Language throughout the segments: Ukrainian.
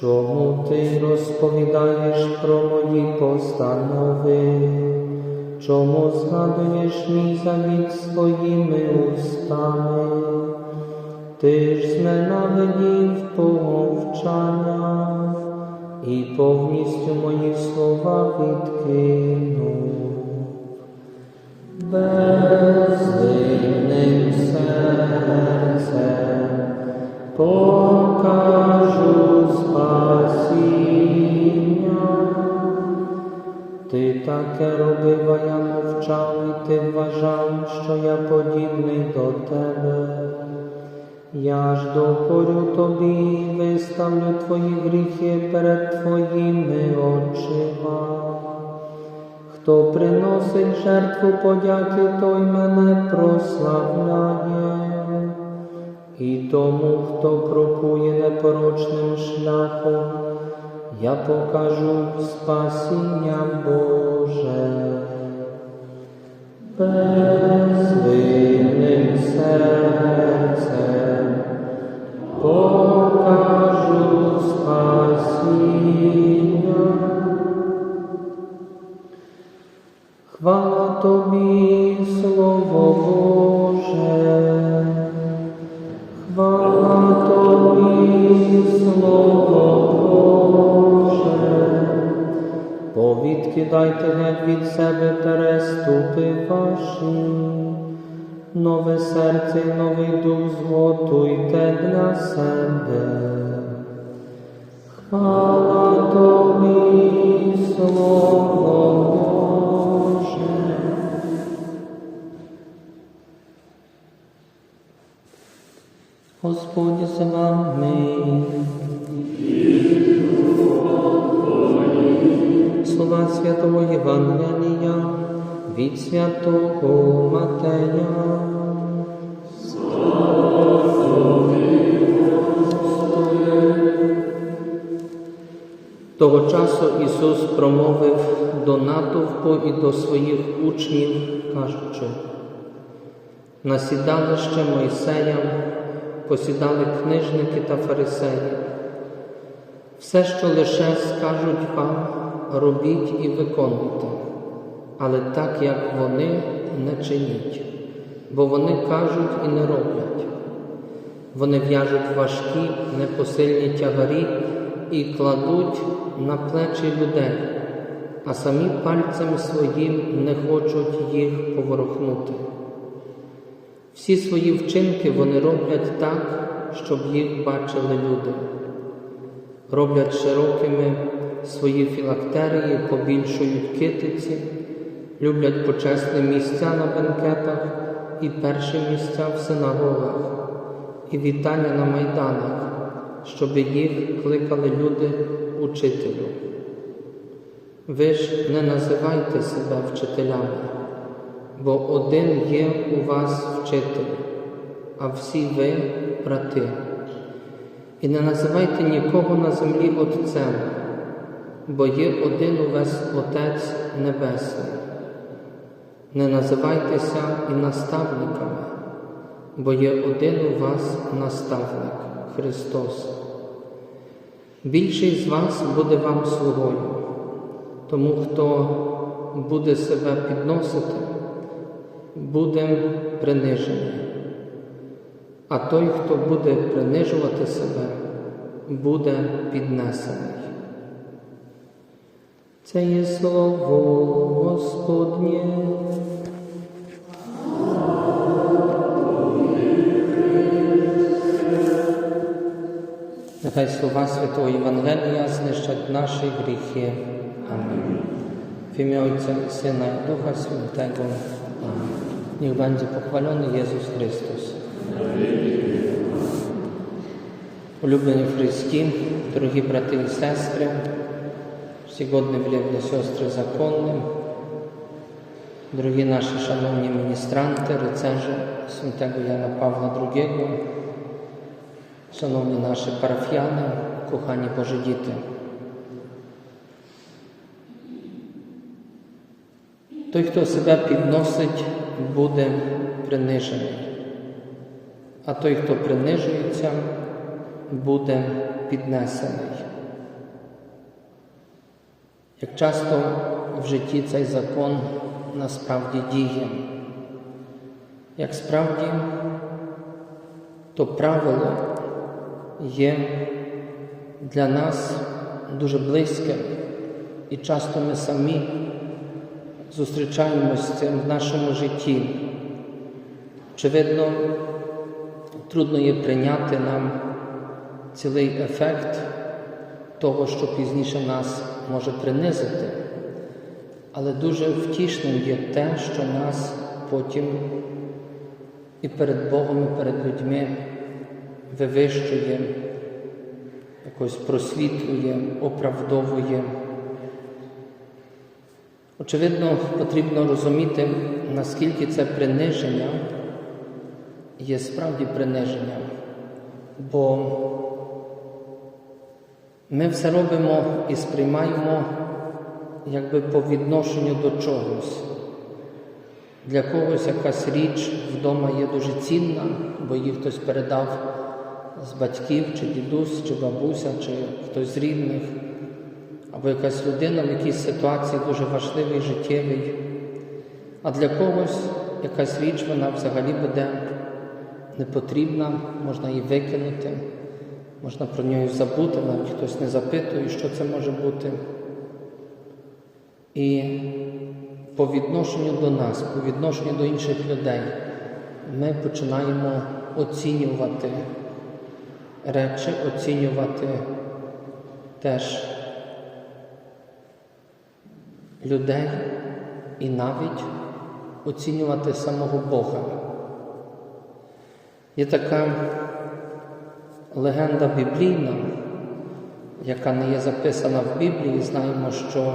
Чому ти розповідаєш про мої постанови? Чому згадуєш мій завіт своїми устами? Ти ж зненавидів помовчання і повністю мої слова відкинув. Безвинним серцем покажу спасіння. Ти таке робив, а я мовчав, і ти вважав, що я подібний до тебе. Я ж докорю тобі і виставлю твої гріхи перед твоїми очима. Хто приносить жертву подяки, той мене прославляє. І тому, хто крокує непорочним шляхом, я покажу спасіння Боже. Безвинним серцем покажу спасіння. Хвала тобі, Слово Боже, повідкидайте геть від себе переступи ваші, нове серце й новий дух зготуйте для себе. Святого Матея. Того часу Ісус промовив до натовпу і до своїх учнів, кажучи, на сідалище Мойсея посідали книжники та фарисеї. Все, що лише скажуть вам, робіть і виконуйте, але так, як вони, не чиніть, бо вони кажуть і не роблять. Вони в'яжуть важкі, непосильні тягарі і кладуть на плечі людей, а самі пальцем своїм не хочуть їх поворухнути. Всі свої вчинки вони роблять так, щоб їх бачили люди. Роблять широкими свої філактерії, побільшують китиці, люблять почесні місця на бенкетах і перші місця в синагогах, і вітання на майданах, щоб їх кликали люди учителю. Ви ж не називайте себе вчителями, бо один є у вас вчитель, а всі ви брати. І не називайте нікого на землі Отцем, бо є один у вас Отець Небесний. Не називайтеся і наставниками, бо є один у вас наставник Христос. Більший з вас буде вам слугою, тому хто буде себе підносити, буде принижений. А той, хто буде принижувати себе, буде піднесений. Це є слово Господнє. Нехай слова Святого Євангелія знищать наші гріхи. Amen. W imię Ojca i Syna i Ducha Świętego. Amen. Niech będzie pochwalony Jezus Chrystus. Улюблені Христі, дорогі брати і сестри, всі годні влєвні сестри законні, дорогі наші шановні міністранти, рицежі святого Яна Павла II, шановні наші парафіяни, кохані Божі діти. Той, хто себе підносить, буде принижений, а той, хто принижується, буде піднесений. Як часто в житті цей закон насправді діє, як справді то правило є для нас дуже близьке, і часто ми самі зустрічаємось з цим в нашому житті. Очевидно, трудно є прийняти нам цілий ефект того, що пізніше нас може принизити, але дуже втішним є те, що нас потім і перед Богом, і перед людьми вивищує, якось просвітлює, оправдовує. Очевидно, потрібно розуміти, наскільки це приниження є справді приниженням, бо ми все робимо і сприймаємо якби по відношенню до чогось. Для когось якась річ вдома є дуже цінна, бо її хтось передав з батьків, чи дідусь, чи бабуся, чи хтось з рідних, або якась людина в якійсь ситуації дуже важливий, життєвий. А для когось якась річ вона взагалі буде непотрібна, можна її викинути, можна про нього забути, навіть хтось не запитує, що це може бути. І по відношенню до нас, по відношенню до інших людей, ми починаємо оцінювати речі, оцінювати теж людей і навіть оцінювати самого Бога. Є така легенда біблійна, яка не є записана в Біблії. Знаємо, що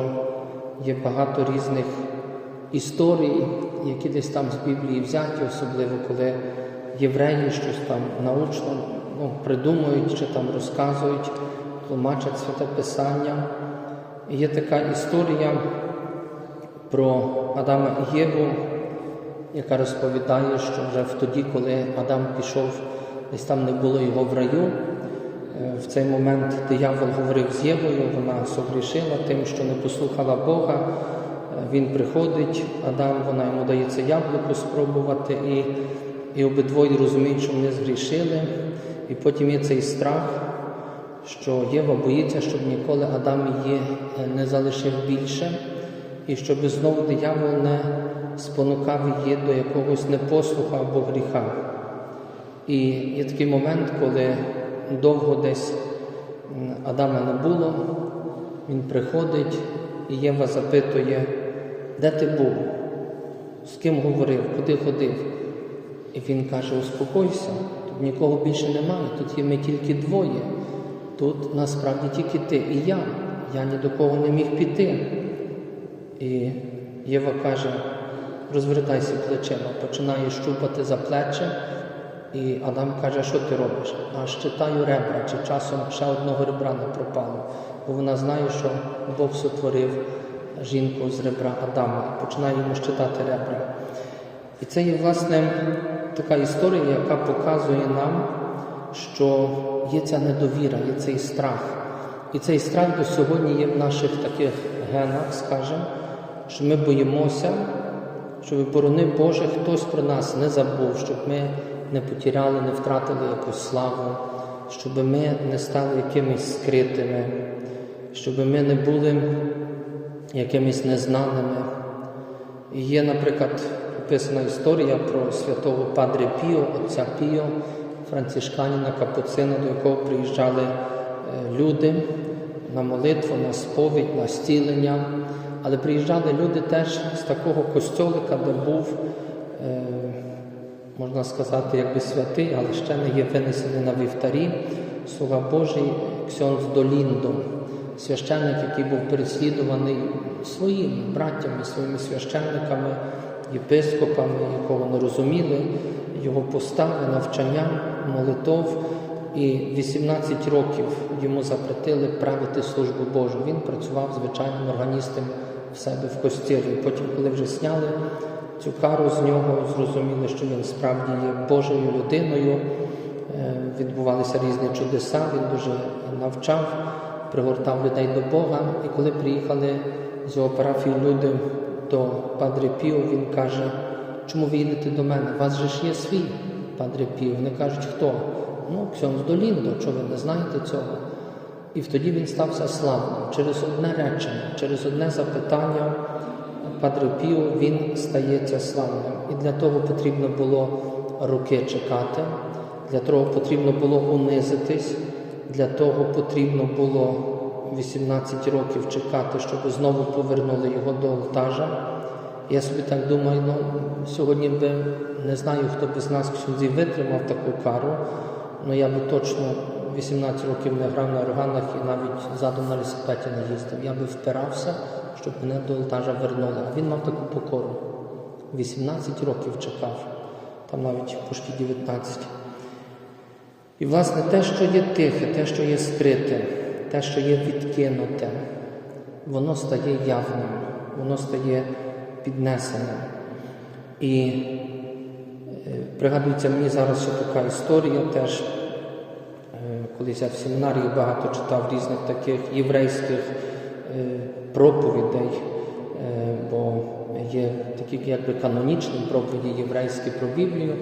є багато різних історій, які десь там з Біблії взяті, особливо коли євреї щось там научно придумують чи там розказують, тлумачать святе Писання. Є така історія про Адама і Єву, яка розповідає, що вже в тоді, коли Адам пішов, десь там не було його в раю. е, В цей момент диявол говорив з Євою, вона согрішила тим, що не послухала Бога. Е, Він приходить, Адам, вона йому дається яблуко спробувати, і, і обидвоє розуміють, що вони згрішили. І потім є цей страх, що Єва боїться, щоб ніколи Адам її е, не залишив більше, і щоб знову диявол не спонукав її до якогось непослуха або гріха. І є такий момент, коли довго десь Адама не було, він приходить, і Єва запитує, де ти був, з ким говорив, куди ходив. І він каже: Успокойся, тут нікого більше немає, тут є ми тільки двоє. Тут насправді тільки ти і я. Я ні до кого не міг піти. І Єва каже, розвертайся плечима, починає щупати за плече. І Адам каже, що ти робиш? А щитаю ребра, чи часом ще одного ребра не пропало. Бо вона знає, що Бог сотворив жінку з ребра Адама починає йому щитати ребра. І це є, власне, така історія, яка показує нам, що є ця недовіра, є цей страх. І цей страх до сьогодні є в наших таких генах, скажімо, що ми боїмося, щоб, борони Боже, хтось про нас не забув, щоб ми не потеряли, не втратили якусь славу, щоб ми не стали якимись скритими, щоб ми не були якимись незнаними. І є, наприклад, описана історія про святого Падре Піо, отця Піо, францишканіна Капуцина, до якого приїжджали е, люди на молитву, на сповідь, на зцілення. Але приїжджали люди теж з такого костьолика, де був, е, можна сказати, якби святий, але ще не є винесений на вівтарі, слуга Божий Ксьонз Доліндо, священник, який був переслідуваний своїми браттями, своїми священниками, єпископами, якого не розуміли, його постави, навчання, молитов. І 18 років йому запретили правити службу Божу. Він працював звичайним органістом в себе в костілі. Потім, коли вже сняли цю кару з нього, зрозуміли, що він справді є Божою людиною. Е, Відбувалися різні чудеса, він дуже навчав пригортав людей до Бога. І коли приїхали з його парафії люди до Падре Піо, він каже, чому ви їдете до мене? У вас же ж є свій Падре Піо. Вони кажуть, хто? Ну, Ксьонз Доліндо, чого ви не знаєте цього? І тоді він стався славним. Через одне речення, через одне запитання Падре Піо він стається славним. І для того потрібно було роки чекати, для того потрібно було унизитись, для того потрібно було 18 років чекати, щоб знову повернули його до олтажа. Я собі так думаю, ну сьогодні би не знаю, хто би з нас ксюндзів витримав таку кару, але я би точно 18 років не грав на органах і навіть задом на велосипеді не їздив. Я би впирався, щоб мене до олтажа вернули. А він мав таку покору. 18 років чекав, там навіть почти 19. І, власне, те, що є тихе, те, що є скрите, те, що є відкинуте, воно стає явним, воно стає піднесеним. І е, пригадується мені зараз ще така історія теж. Е, Колись я в семінарії багато читав різних таких єврейських е, проповідей, бо є такі якби канонічні проповіді єврейські про Біблію,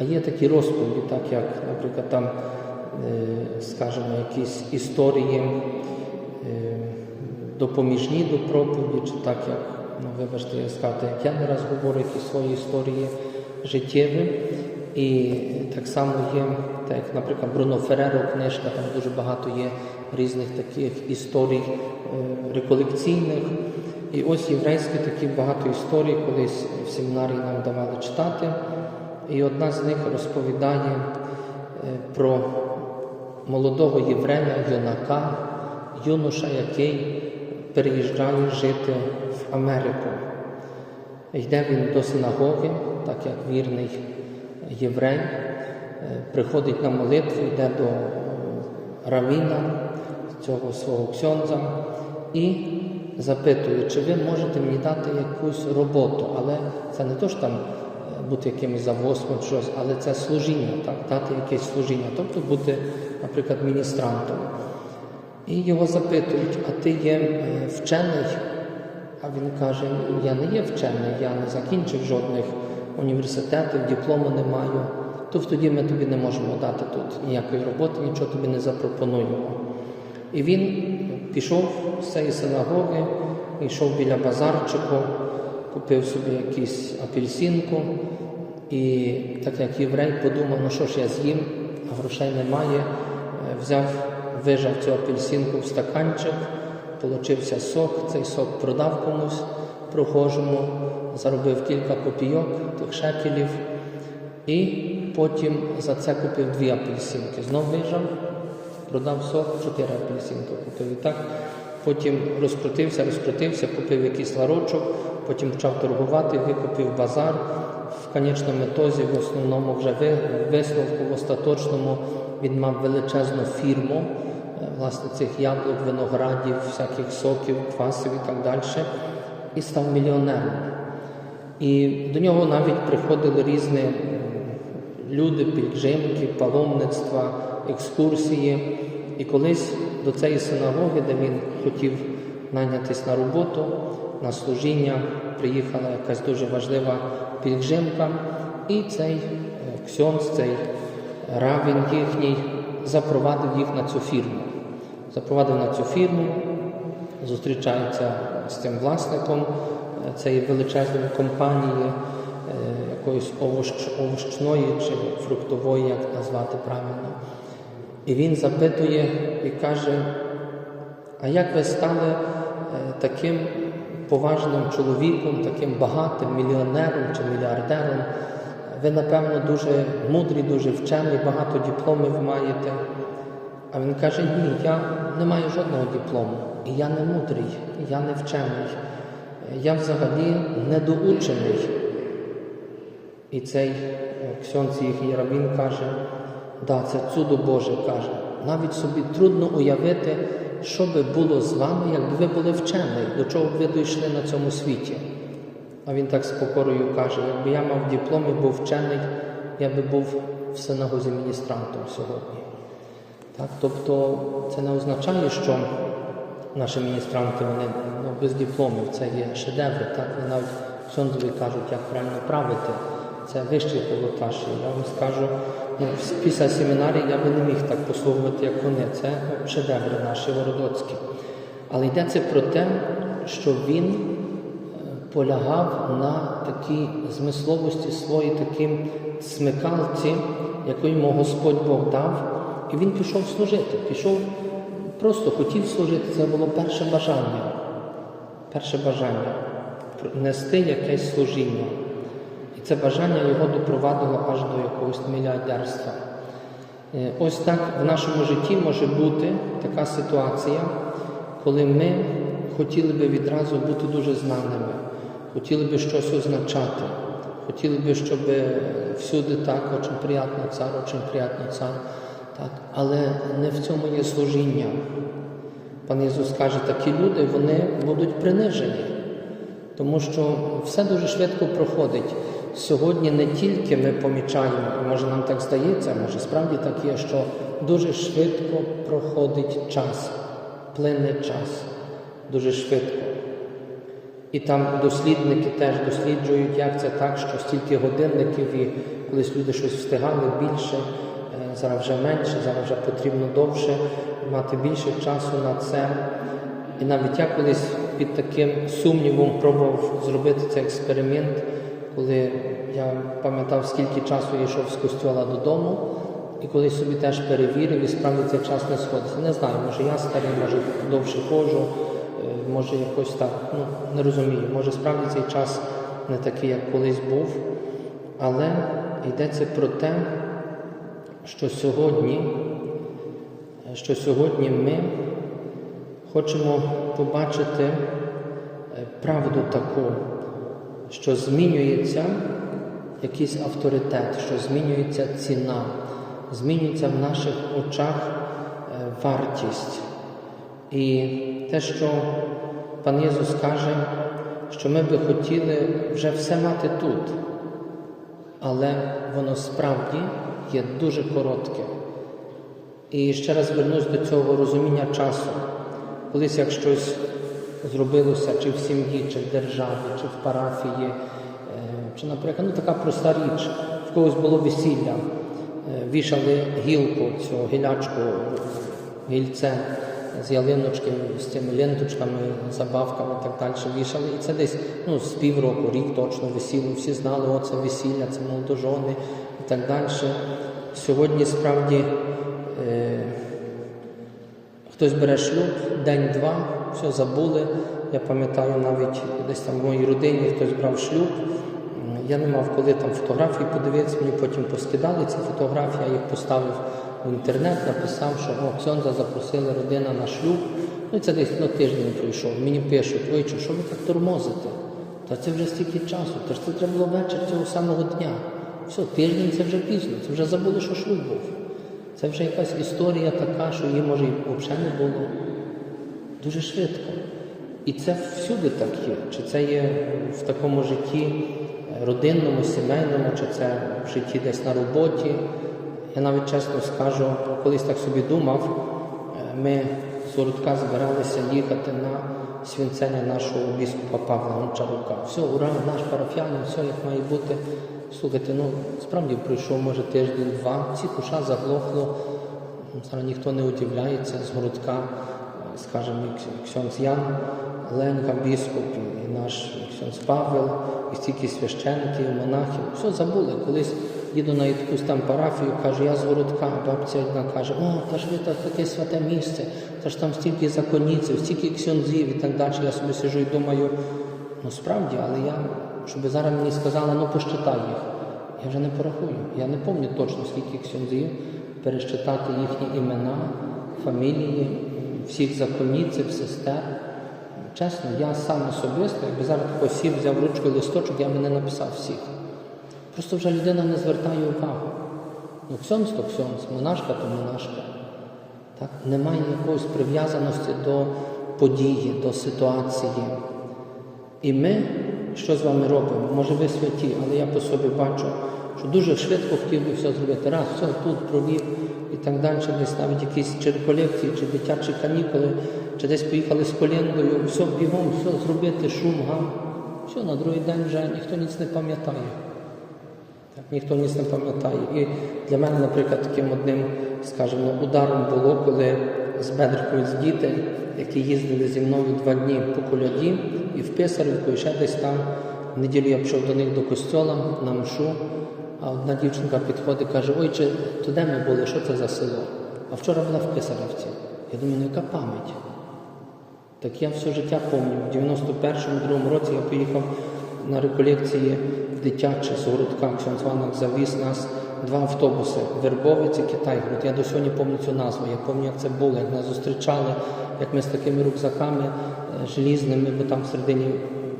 а є такі розповіді, так як, наприклад, там, скажімо, якісь історії е, допоміжні до проповіді, чи так як, ну вибачте, я сказати, як я не раз говорю якісь свої історії життєві. І так само є, так як, наприклад, Бруно Фереро книжка, там дуже багато є різних таких історій е, реколекційних. І ось єврейські такі багато історій, колись в семінарії нам давали читати. І одна з них розповідає е, про молодого єврея, юнака, юноша, який переїжджає жити в Америку. Йде він до синагоги, так як вірний єврей, е, приходить на молитву, йде до равіна, цього свого ксьонза, і запитує, чи ви можете мені дати якусь роботу, але це не то що там бути якимось завгоспом, щось, але це служіння, так, дати якесь служіння, тобто бути, наприклад, міністрантом. І його запитують, а ти є е, вчений? А він каже, я не є вчений, я не закінчив жодних університетів, диплому не маю. То тоді ми тобі не можемо дати тут ніякої роботи, нічого тобі не запропонуємо. І він пішов з цієї синагоги, йшов біля базарчику, купив собі якусь апельсинку. І так як єврей подумав, ну що ж я з'їм, а грошей немає, е, взяв, вижав цю апельсинку в стаканчик, получився сок, цей сок продав комусь прохожому, заробив кілька копійок, тих шекелів, і потім за це купив дві апельсинки. Знов вижав, продав сок, чотири апельсинки купив. І так потім розкрутився, розкрутився, купив якийсь ларочок, потім почав торгувати, викупив базар. В конечному етозі, в основному вже ви- висновку, в остаточному він мав величезну фірму, е, власне, цих яблук, виноградів, всяких соків, квасів і так далі, і став мільйонером. І до нього навіть приходили різні люди, пільгримки, паломництва, екскурсії. І колись до цієї синагоги, де він хотів найнятися на роботу, на служіння, приїхала якась дуже важлива пільгримка, і цей е, ксьонз, цей равін їхній запровадив їх на цю фірму. Запровадив на цю фірму, зустрічається з цим власником е, цієї величезної компанії, е, якоїсь овощ, овощної чи фруктової, як назвати правильно. І він запитує і каже, а як ви стали таким поважним чоловіком, таким багатим мільйонером чи мільярдером? Ви, напевно, дуже мудрий, дуже вчений, багато дипломів маєте. А він каже, ні, я не маю жодного диплому, і я не мудрий, я не вчений, я взагалі недоучений. І цей е, ксьонц їхній рабін каже, да, це чудо Боже каже. Навіть собі трудно уявити, що би було з вами, якби ви були вчений, до чого б ви дійшли на цьому світі. А він так з покорою каже, якби я мав диплом і був вчений, я би був в синагозі міністрантом сьогодні. Так? Тобто це не означає, що наші міністранти вони ну, без дипломів, це є шедеври. Так? Вони навіть Сонзові кажуть, як правильно правити. Це вищий пілотаж. Я вам скажу, після семінарії я би не міг так послугувати, як вони. Це шедеври наші городоцькі. Але йдеться про те, що він е, полягав на такій змисловості своїй, таким смикалці, яку йому Господь Бог дав, і він пішов служити. Пішов, просто хотів служити. Це було перше бажання. Перше бажання нести якесь служіння. Це бажання його допровадило аж до якогось мільярдерства. Е, Ось так в нашому житті може бути така ситуація, коли ми хотіли би відразу бути дуже знаними, хотіли би щось означати, хотіли би, щоб всюди так, очень приятно цар, очень приятно цар. Так. Але не в цьому є служіння. Пан Ісус каже, такі люди вони будуть принижені, тому що все дуже швидко проходить. Сьогодні не тільки ми помічаємо, може нам так здається, може справді так є, що дуже швидко проходить час, плине час, дуже швидко. І там дослідники теж досліджують, як це так, що стільки годинників, і колись люди щось встигали більше, е, зараз вже менше, зараз вже потрібно довше мати більше часу на це. І навіть я колись під таким сумнівом пробував зробити цей експеримент, коли я пам'ятав, скільки часу я йшов з костюла додому, і коли собі теж перевірив, і справді цей час не сходиться. Не знаю, може я старий, може довше ходжу, е, може якось так, ну не розумію, може справді цей час не такий, як колись був. Але йдеться про те, що сьогодні, що сьогодні ми хочемо побачити е, правду таку, що змінюється якийсь авторитет, що змінюється ціна, змінюється в наших очах е, вартість. І те, що пан Єсус каже, що ми би хотіли вже все мати тут, але воно справді є дуже коротке. І ще раз вернусь до цього розуміння часу. Колись як щось зробилося чи в сім'ї, чи в державі, чи в парафії, е, чи, наприклад, ну така проста річ, в когось було весілля, е, вішали гілку, цю гілячку, гільце з ялиночки, з цими ленточками, забавками і так далі вішали. І це десь ну, з півроку, рік точно весіло. Всі знали, о, це весілля, це молодожони і так далі. Сьогодні справді. Хтось бере шлюб, день-два, все забули. Я пам'ятаю навіть десь там в моїй родині хтось брав шлюб. Я не мав коли там фотографії подивитися, мені потім поскидали ці фотографії, я їх поставив в інтернет, написав, що о, Ксьонза запросили родина на шлюб. Ну і це десь ну, тиждень пройшов. Мені пишуть, ой, що ви так тормозите? Та це вже стільки часу, та ж це треба було вечір цього самого дня. Все, тиждень це вже пізно, це вже забули, що шлюб був. Це вже якась історія така, що її може взагалі не було. Дуже швидко. І це всюди так є. Чи це є в такому житті родинному, сімейному, чи це в житті десь на роботі. Я навіть чесно скажу, колись так собі думав, ми з Городка збиралися їхати на свінцення нашого біскупа Павла Гончарука. Все, ура, наш парафіянин, все як має бути. Слухайте, ну справді пройшов, може, тиждень-два, всі душа заглохло. Зараз ніхто не удивляється з городка, скажімо, і Ксьонц Ян, Ленька, біскуп, і наш Ксьонц Павел, і стільки священників, монахів. Все забули. Колись їду на якусь там парафію, кажу, я з городка, бабця одна каже, о, та ж ви так таке святе місце, та ж там стільки законіців, стільки ксьонзів і так далі. Я собі сижу і думаю, ну справді, але я, щоб зараз мені сказали, ну посчитай їх. Я вже не порахую. Я не пам'ятаю точно, скільки ксьонзів, пересчитати їхні імена, фамілії, всіх законіців, сестер. Чесно, я сам особисто, якби зараз посів, взяв ручку і листочок, я би не написав всіх. Просто вже людина не звертає увагу. Ну, ксьонс то ксьонс, монашка то монашка. Так? Немає якоїсь прив'язаності до події, до ситуації. І ми, що з вами робимо? Може ви святі, але я по собі бачу, що дуже швидко хотів би все зробити. Раз, все тут провів і так далі, десь навіть якісь чи реколекції, чи дитячі канікули, чи десь поїхали з колендою, все бігом, все зробити, шум, гам. Все, на другий день вже ніхто ніц не пам'ятає. Так, ніхто ніц не пам'ятає. І для мене, наприклад, таким одним, скажімо, ударом було, коли з Бедрикою з діти, які їздили зі мною два дні по коляді, і в Писарівку, і ще десь там. В неділю я пішов до них до костьола на мшу, а одна дівчинка підходить і каже, ой, чи то де ми були, що це за село? А вчора була в Писарівці. Я думаю, ну яка пам'ять? Так я все життя пам'ятаю. В 91-му, другому році я поїхав на реколекції в дитячі з городка Ксьонзванок завіз нас два автобуси Вербовець і Китайгород. Я до сьогодні пам'ятаю цю назву. Я пам'ятаю, як це було, як нас зустрічали, як ми з такими рюкзаками желізними, бо там всередині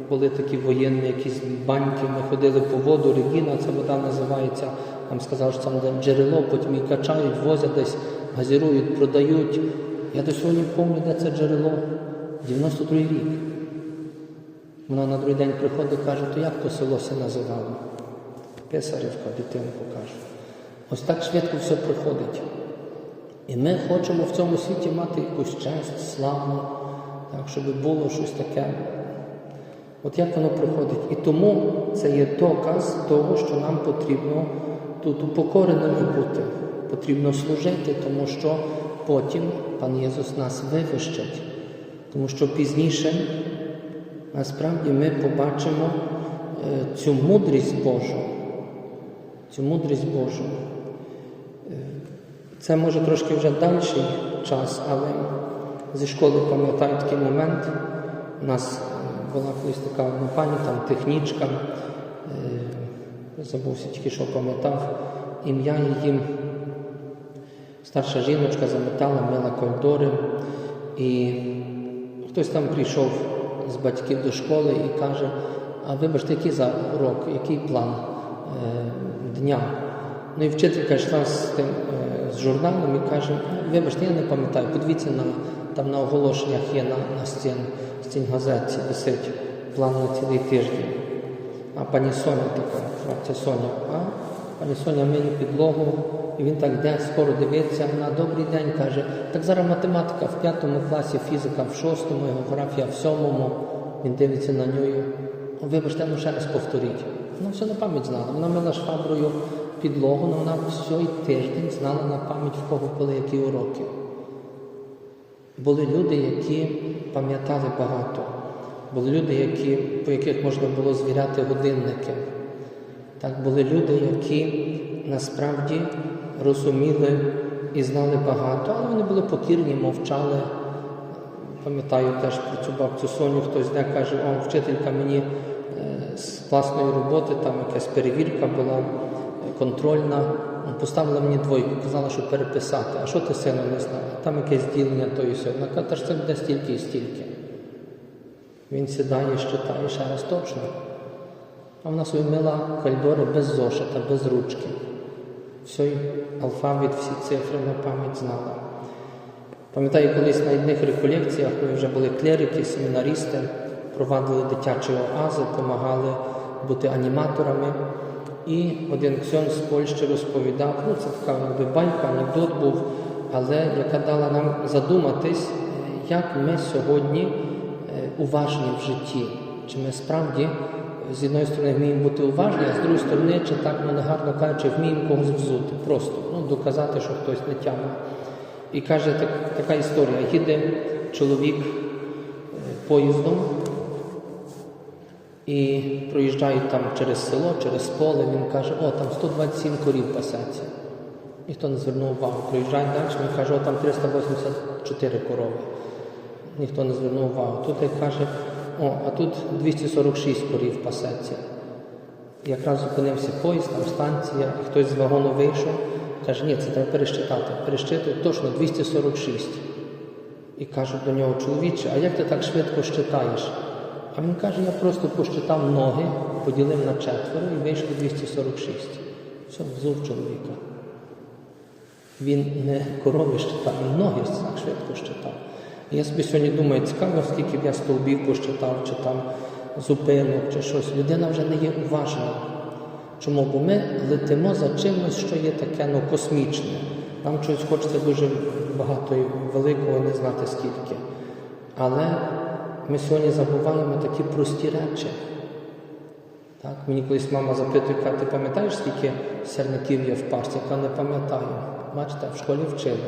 були такі воєнні якісь баньки. Ми ходили по воду, Регіна, ця вода називається. Нам сказали, що там джерело, потім її качають, возять десь, газірують, продають. Я до сьогодні пам'ятаю, де це джерело. 92 рік. Вона на другий день приходить і каже, то як то село се називало? Писарівка, дитинку каже. Ось так швидко все приходить. І ми хочемо в цьому світі мати якусь честь, славу, так, щоб було щось таке. От як воно приходить. І тому це є доказ того, що нам потрібно тут упокореними бути. Потрібно служити, тому що потім пан Єсус нас вивищить. Тому що пізніше насправді ми побачимо е, цю мудрість Божу. Цю мудрість Божу. Е, Це може трошки вже дальший час, але зі школи пам'ятаю такий момент. У нас була колись така одна пані, там технічка, е, забувся тільки що пам'ятав, ім'я її. Старша жіночка заметала, мила коридори, і хтось там прийшов з батьків до школи і каже, а вибачте, який за урок, який план е, дня? Ну і вчителька йшла з тим е, з журналом і каже, «Ну, вибачте, я не пам'ятаю, подивіться на там на оголошеннях є на, на стін, стін газеті висить план на цілий тиждень. А пані Соня така, бабця Соня, а пані Соня миє підлогу, і він так йде, скоро дивиться, на добрий день каже, так зараз математика в п'ятому класі, фізика в шостому, географія в сьомому. Він дивиться на неї. «О, Вибачте, ну ще раз повторіть. Вона все на пам'ять знала. Вона мила шваброю підлогу, але вона всій тиждень знала на пам'ять в кого коли які уроки. Були люди, які пам'ятали багато. Були люди, які, по яких можна було звіряти годинники. Так, були люди, які насправді розуміли і знали багато, але вони були покірні, мовчали. Пам'ятаю теж про цю бабцю Соню, хтось де каже, о, вчителька мені е, з класної роботи, там якась перевірка була контрольна, поставила мені двойку, казала, що переписати. А що ти сину не знав? Там якесь ділення то і все. Вона каже, «Та ж це буде стільки і стільки. Він сідає, щитає ще раз точно. А вона собі мила кальдори без зошита, без ручки. Всій алфавіт, всі цифри на пам'ять знала. Пам'ятаю, колись на одних реколекціях ми вже були клерики, семінарісти, провадили дитячі оази, допомагали бути аніматорами. І один ксьон з Польщі розповідав, ну це така якби байка, анекдот був, але яка дала нам задуматись, як ми сьогодні е, уважні в житті. Чи ми справді з однієї сторони вміємо бути уважні, а з другої сторони, чи так, ну негарно кажучи, вміємо когось взути. Просто ну, доказати, що хтось не тягне. І каже, так, така історія. Їде чоловік е, поїздом і проїжджають там через село, через поле. Він каже, о, там 127 корів пасеться. Ніхто не звернув увагу. Проїжджає далі, він каже, о, там 384 корови. Ніхто не звернув увагу. Тут як каже, о, а тут 246 корів пасеться. Якраз зупинився поїзд, там станція, і хтось з вагону вийшов, каже, ні, це треба перещитати. Перещитує точно 246. І кажуть до нього, чоловіче, а як ти так швидко щитаєш? А він каже, я просто пощитав ноги, поділив на четверо і вийшло 246. Все, взув чоловіка. Він не корови щитав, він ноги так швидко щитав. Я собі сьогодні думаю, цікаво, скільки б я стовбів пощитав, чи там зупинок, чи щось. Людина вже не є уважна. Чому? Бо ми летимо за чимось, що є таке ну, космічне. Нам чогось хочеться дуже багато і великого, не знати скільки. Але ми сьогодні забуваємо такі прості речі. Так? Мені колись мама запитує, каже, ти пам'ятаєш, скільки сірників є в парці? Я не пам'ятаю. Бачите, в школі вчили.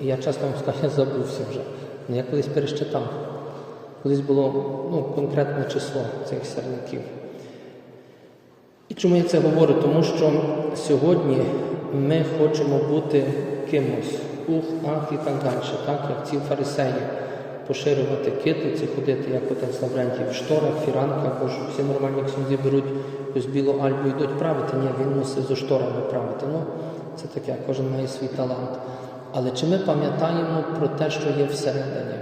І я чесно вам скажу, я забувся вже. Ну, я колись перещитав. Колись було ну, конкретне число цих сірників. І чому я це говорю? Тому що сьогодні ми хочемо бути кимось, ух, ах і так далі, так, як ці фарисеї, поширювати китиці, ходити, як отець Лаврентій, в шторах, фіранках, бо ж всі нормальні ксюнзі беруть якусь білу альбу йдуть правити. Ні, він мусить зо шторами правити. Ну, це таке, кожен має свій талант. Але чи ми пам'ятаємо про те, що є всередині,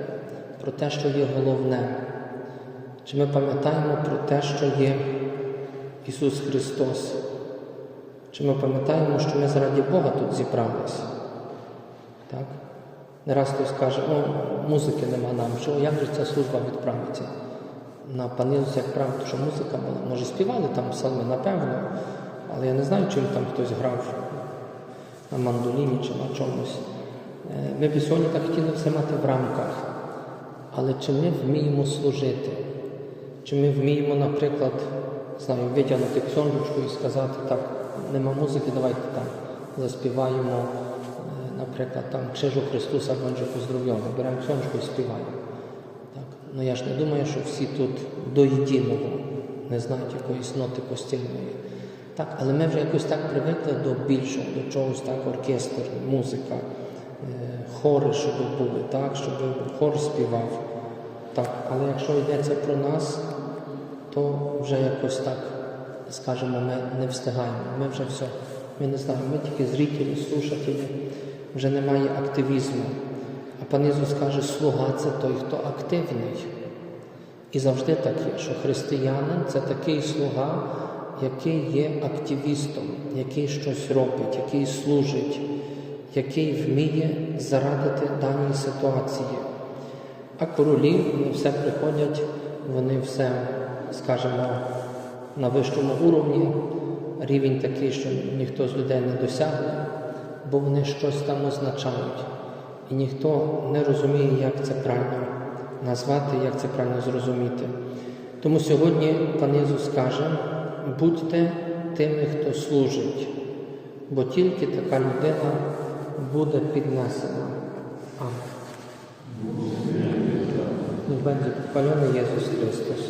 про те, що є головне? Чи ми пам'ятаємо про те, що є Ісус Христос? Чи ми пам'ятаємо, що ми заради Бога тут зібралися? Так? Не раз хтось каже, о, музики нема нам, що як же ця служба відправиться? На панилці, як правда, що музика була. Може, співали там псалми, напевно, але я не знаю, чим там хтось грав на мандоліні чи на чомусь. Е, Ми б сьогодні так хотіли все мати в рамках. Але чи ми вміємо служити? Чи ми вміємо, наприклад, знаю, витягнути ксьонжечку і сказати, так, нема музики, давайте там заспіваємо, наприклад, там Крижу Христуса Бонже поздравляємо, беремо ксьонжку і співаємо. Так. Ну я ж не думаю, що всі тут до єдиного не знають якоїсь ноти постільної. Так, але ми вже якось так привикли до більшого, до чогось так, оркестр, музика, е, хори, щоб були, так, щоб хор співав. Так, але якщо йдеться про нас, то вже якось так, скажемо, ми не встигаємо. Ми вже все, ми не знаємо, ми тільки зрителі, слушателі, вже немає активізму. А пан Ісус каже, слуга це той, хто активний. І завжди так є, що християнин це такий слуга, який є активістом, який щось робить, який служить, який вміє зарадити даній ситуації. А королі вони все приходять, вони все, скажімо, на вищому уровні, рівень такий, що ніхто з людей не досягне, бо вони щось там означають. І ніхто не розуміє, як це правильно назвати, як це правильно зрозуміти. Тому сьогодні пан Ісус каже, будьте тими, хто служить, бо тільки така людина буде піднесена. Niech będzie chwalony Jezus Chrystus.